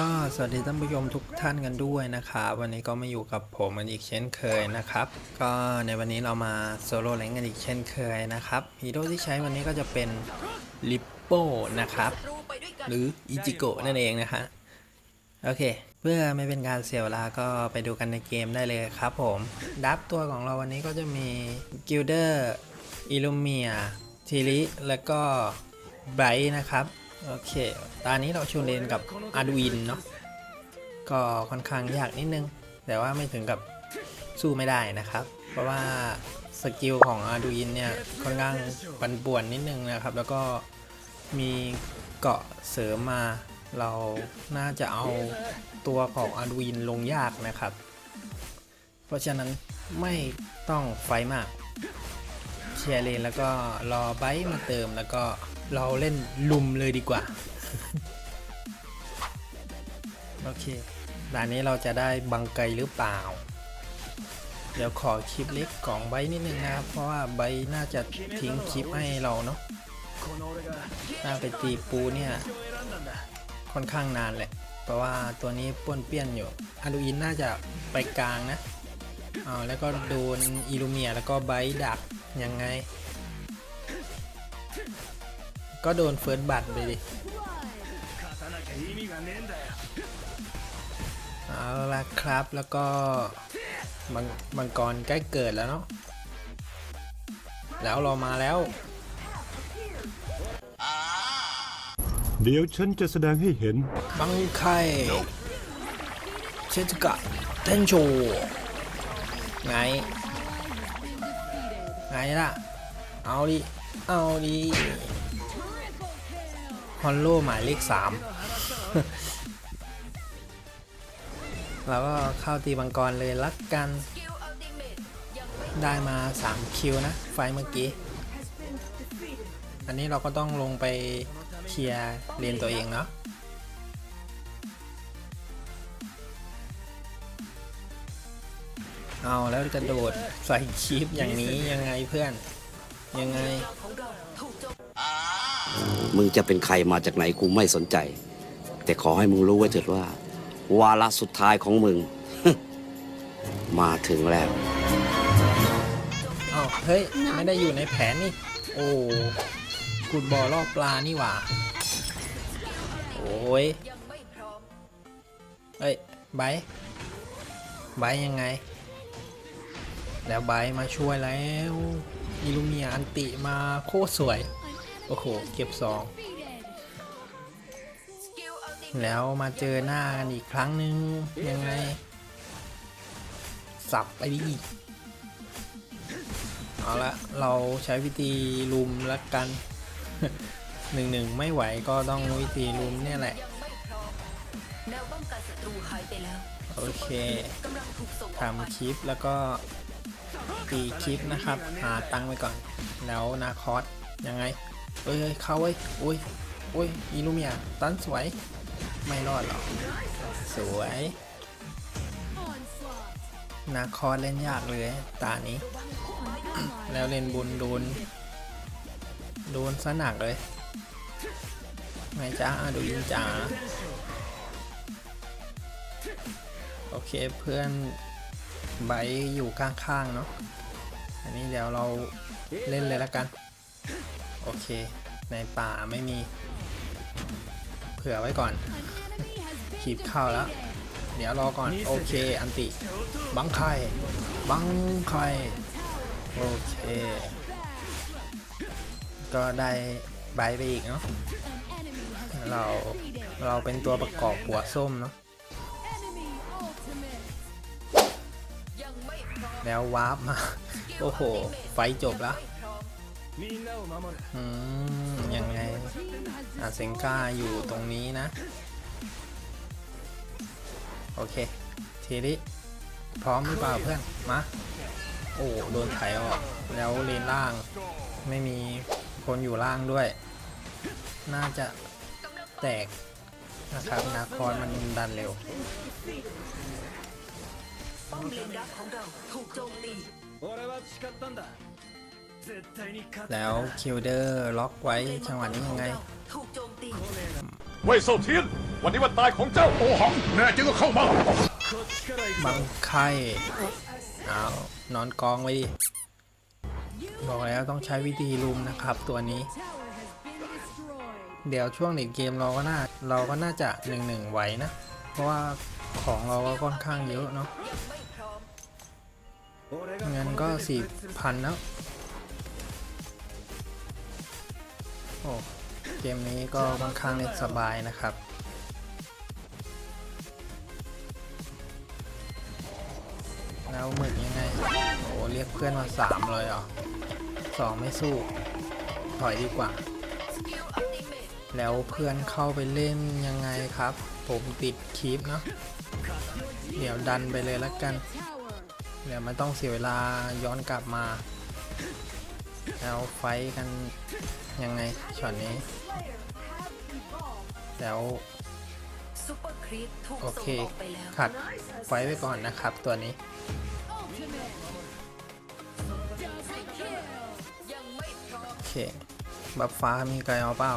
ก็สวัสดีท่านผู้ชมทุกท่านกันด้วยนะครับวันนี้ก็มาอยู่กับผมกันอีกเช่นเคยนะครับ ก็ในวันนี้เรามาโซโล่แรงกันอีกเช่นเคยนะครับฮีโร่ที่ใช้วันนี้ก็จะเป็นลิปโป้นะครับ หรืออิจิโกะนั่นเองนะฮะโอเค เพื่อไม่เป็นการเสียเวลาก็ไปดูกันในเกมได้เลยครับผมดับตัวของเราวันนี้ก็จะมีกิลเดอร์อิลูเมียทีริแล้วก็ไบรท์นะครับ โอเค ตอนนี้เราชูเลนกับอาร์ดวินเนาะ ก็ค่อนข้างยากนิดนึง แต่ว่าไม่ถึงกับสู้ไม่ได้นะครับ เพราะว่าสกิลของอาร์ดวินเนี่ยค่อนข้างปันป่วนนิดนึงนะครับ แล้วก็มีเกาะเสริมมา เราน่าจะเอาตัวของอาร์ดวินลงยากนะครับ เพราะฉะนั้นไม่ต้องไฟมากเชียร์เลนแล้วก็รอไบต์มาเติมแล้วก็ เราเล่นลุมเลยดีกว่า โอเคด่านนี้เราจะได้บังไกหรือเปล่า เดี๋ยวขอคลิปเล็กของไบต์นิดนึงนะครับ เพราะว่าไบต์น่าจะทิ้งคลิปให้เราเนาะถ้าไปตีปูเนี่ย ค่อนข้างนานแหละ เพราะว่าตัวนี้ป้วนเปี้ยนอยู่อาดูอินน่าจะไปกลางนะอ๋อแล้วก็โดนอิลูเมียแล้วก็ไบต์ดักยังไง ก็โดนเฟิร์สบัตรไปดิเอาละครับแล้วก็มังมังกรใกล้เกิดแล้วเนาะแล้วเรามาแล้ว เดี๋ยวฉันจะแสดงให้เห็น บังไคเชสกะเทนโชไง ไงล่ะ เอาดิ เอาดิ ฮอนโลหมายเลขสามเราก็เข้าตีบังกรเลยลักกัน ได้มา 3 คิวนะ ไฟเมื่อกี้ อันนี้เราก็ต้องลงไปเคลียร์เรียนตัวเองเนาะเอาแล้วกระโดดใส่คลิปอย่างนี้ยังไงเพื่อนยังไง มึงจะเป็นใครมาจากไหนกูไม่สนใจ แต่ขอให้มึงรู้ไว้เถิดว่า วาระสุดท้ายของมึง มาถึงแล้วอ้าวเฮ้ย ไม่ได้อยู่ในแผนนี่ โอ้กุดบอลล่อปลานี่หว่า โอ้ยเอ้ยไบไบยังไง แล้วไบมาช่วยแล้วอิลูเมียอันติมาโคตรสวย โอ้โห เก็บสองแล้วมาเจอหน้ากันอีกครั้งหนึ่งยังไง สับไปดิเอาละเราใช้วิธีลุมละกันหนึ่งหนึ่งไม่ไหวก็ต้องวิธีลุมเนี่ยแหละโอเคทำคลิปแล้วก็ตีคลิปนะครับ หาตังไปก่อน แล้วนาคอสยังไง เอ้ยเอ้ยเข้าเว้ยโอ้ยโอ้ยอีลูเมียตันสวย ไม่รอดหรอกสวยนาคอสเล่นยากเลยตานี้ แล้วเล่นบุญโดน โดนซะหนักเลยไงจ้าดูยินจ้าโอเคเพื่อนไบอยู่ข้างๆเนาะอันนี้เดี๋ยวเราเล่นเลยละกัน โอเค ในป่าไม่มี เผื่อไว้ก่อน ขีบเข้าแล้ว เดี๋ยวรอก่อน โอเค อันติ บังไข่บังไข่โอเค ก็ได้ไบไปอีกเนาะ เรา เราเป็นตัวประกอบหัวส้มเนาะ แล้ววาร์ปมา โอ้โห ไฟจบแล้ว อมอืมยังไงอาเซงก้าอยู่ตรงนี้นะ โอเคทีนี้พร้อมหรือเปล่าเพื่อน มา โอ้โดนไถออก แล้วเลนล่าง ไม่มีคนอยู่ล่างด้วย น่าจะแตกนะครับนาคอนมันดันเร็วป้อมเลนดักของเราถูกโจมตี แล้วคิวเดอร์ล็อกไว้จังหวะนี้ยังไงถูกโจมตีเว่ยเซาเทียน วันนี้วันตายของเจ้าโอหัง แน่จริงก็เข้ามาบังไข่เอานอนกองไว้ดิบอกแล้วต้องใช้วิธีลุมนะครับตัวนี้ เดี๋ยวช่วงเด็กเกมเราก็น่าเราก็น่าจะหนึ่งหนึ่งไหวนะ เพราะว่าของเราก็ค่อนข้างเยอะเนาะยังไม่พร้อมเงินก็สี่พันแล้ว โอ้เกมนี้ก็ค่อนข้างเล่นสบายนะครับ แล้วหมึกยังไง โอ้เรียกเพื่อนมาสามเลยเหรอสองไม่สู้ ถอยดีกว่า แล้วเพื่อนเข้าไปเล่นยังไงครับ ผมติดคลิปเนาะเดี๋ยวดันไปเลยละกัน เดี๋ยวไม่ต้องเสียเวลาย้อนกลับมา แล้วไฟกัน ยังไงช็อตนี้ แล้วโอเคขัดไฟท์ไว้ก่อนนะครับตัวนี้ โอเค บัฟฟ้ามีใครเอาเปล่า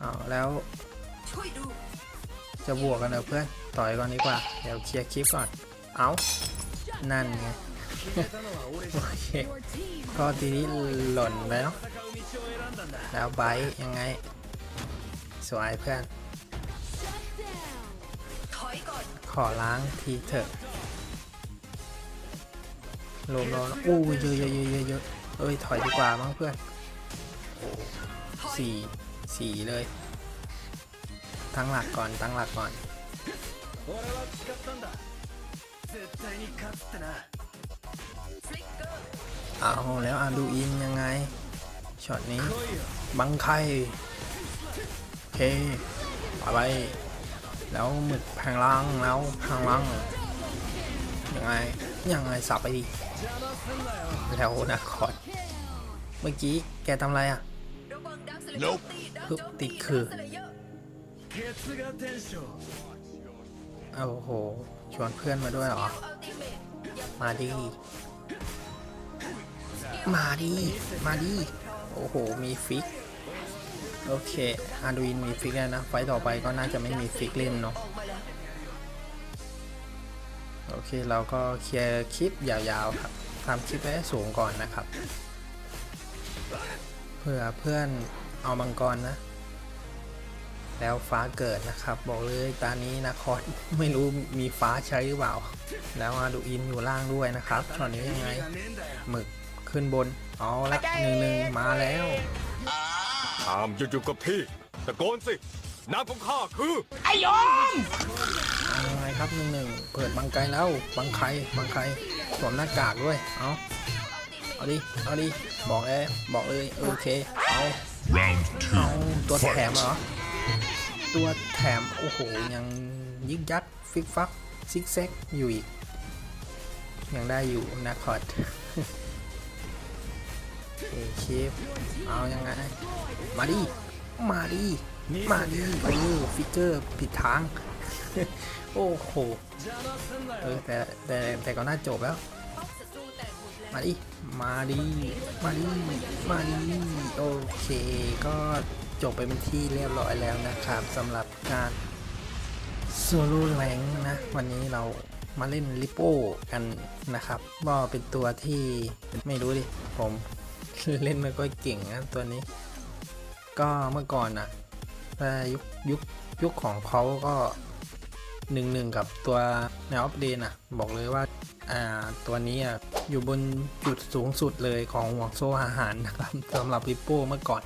เอาแล้ว จะบวกกันเหรอเพื่อน ต่อยก่อนดีกว่า เดี๋ยวเคลียร์คลิปก่อน เอานั่นไง โอเค ก็ทีนี้หล่นไปเนาะแล้วไบร์ยังไง สวยเพื่อน ขอล้างทีเถอะรวมๆอู้ยเยอะเยอะเยอะเยอะเยอะเอ้ย ถอยดีกว่ามั้งเพื่อนสี่สี่เลย ตั้งหลักก่อน ตั้งหลักก่อน ฟลิกเกอร์เอาแล้วอาดูอินยังไงช็อตนี้ บังไข่โอเคเอาไป แล้วหมึกแพงล่างแล้วแพงล่างยังไงยังไงสับไปดิแล้วนะคอร์ดเมื่อกี้แกทำอะไรอะระวังดักสเลเยอร์ตีดักปึ๊บโจมติตีดคือ โอ้โห ชวนเพื่อนมาด้วยเหรอ มาดิ มาดิ มาดิ โอ้โห มีฟิก โอเคอาดูอินมีฟิกแล้วนะ ไฟต่อไปก็น่าจะไม่มีฟิกเล่นเนาะ โอเค เราก็เคลียร์คลิปยาวๆครับทำคลิปให้สูงก่อนนะครับเพื่อเพื่อนเอามังกรนะ แล้วฟ้าเกิดนะครับ บอกเลยตานี้นะคอร์ดไม่รู้มีฟ้าใช้หรือเปล่า แล้วอาดูอินอยู่ล่างด้วยนะครับตอนนี้ยังไงหมึกขึ้นบนเอาละหนึ่งหนึ่งมาแล้วตามหยุดอยู่กับที่ตะโกนสิน้ำของข้าคือเอายังไงครับหนึ่งหนึ่งเปิดบังไกลแล้วบังไคบังไคสวมหน้ากากด้วยเอาเอาดิเอาดิบอกเลยบอกเลยโอเคเอาเอาตัวแถมเหรอ ตัวแถม โอ้โห ยังยิกยักฟิกฟัก ซิกแซก อยู่อีก ยังได้อยู่นะคอดโอเคคลิปเอายังไง มาดิ มาดิ มาดิโอ้ฟิกเกอร์ผิดทาง โอ้โห เออแต่แต่แต่ก็น่าจบแล้ว มาดิ มาดิ มาดิ มาดิ โอเคก็ จบไปเป็นที่เรียบร้อยแล้วนะครับสำหรับการโซโล่แรงนะ วันนี้เรามาเล่นลิโป้กันนะครับก็เป็นตัวที่ไม่รู้ดิ ผมเล่นไม่ค่อยเก่งนะตัวนี้ ก็เมื่อก่อนอะถ้ายุคยุคยุคของเขาก็หนึ่งหนึ่งกับตัวแนวอัปเดตอะบอกเลยว่าอ่าตัวนี้อะอยู่บนจุดสูงสุดเลยของห่วงโซ่อาหารนะครับสำหรับริโป้เมื่อก่อน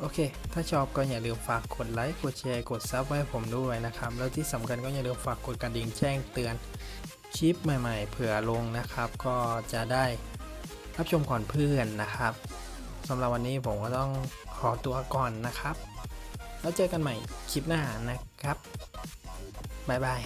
โอเค ถ้าชอบก็อย่าลืมฝากกดไลค์ กดแชร์ กดซับไว้ให้ผมด้วยนะครับ แล้วที่สำคัญก็อย่าลืมฝากกดกระดิ่งแจ้งเตือนคลิปใหม่ๆ เผื่อลงนะครับ ก็จะได้รับชมก่อนเพื่อนนะครับสำหรับวันนี้ผมก็ต้องขอตัวก่อนนะครับ แล้วเจอกันใหม่คลิปหน้านะครับ บ๊ายบาย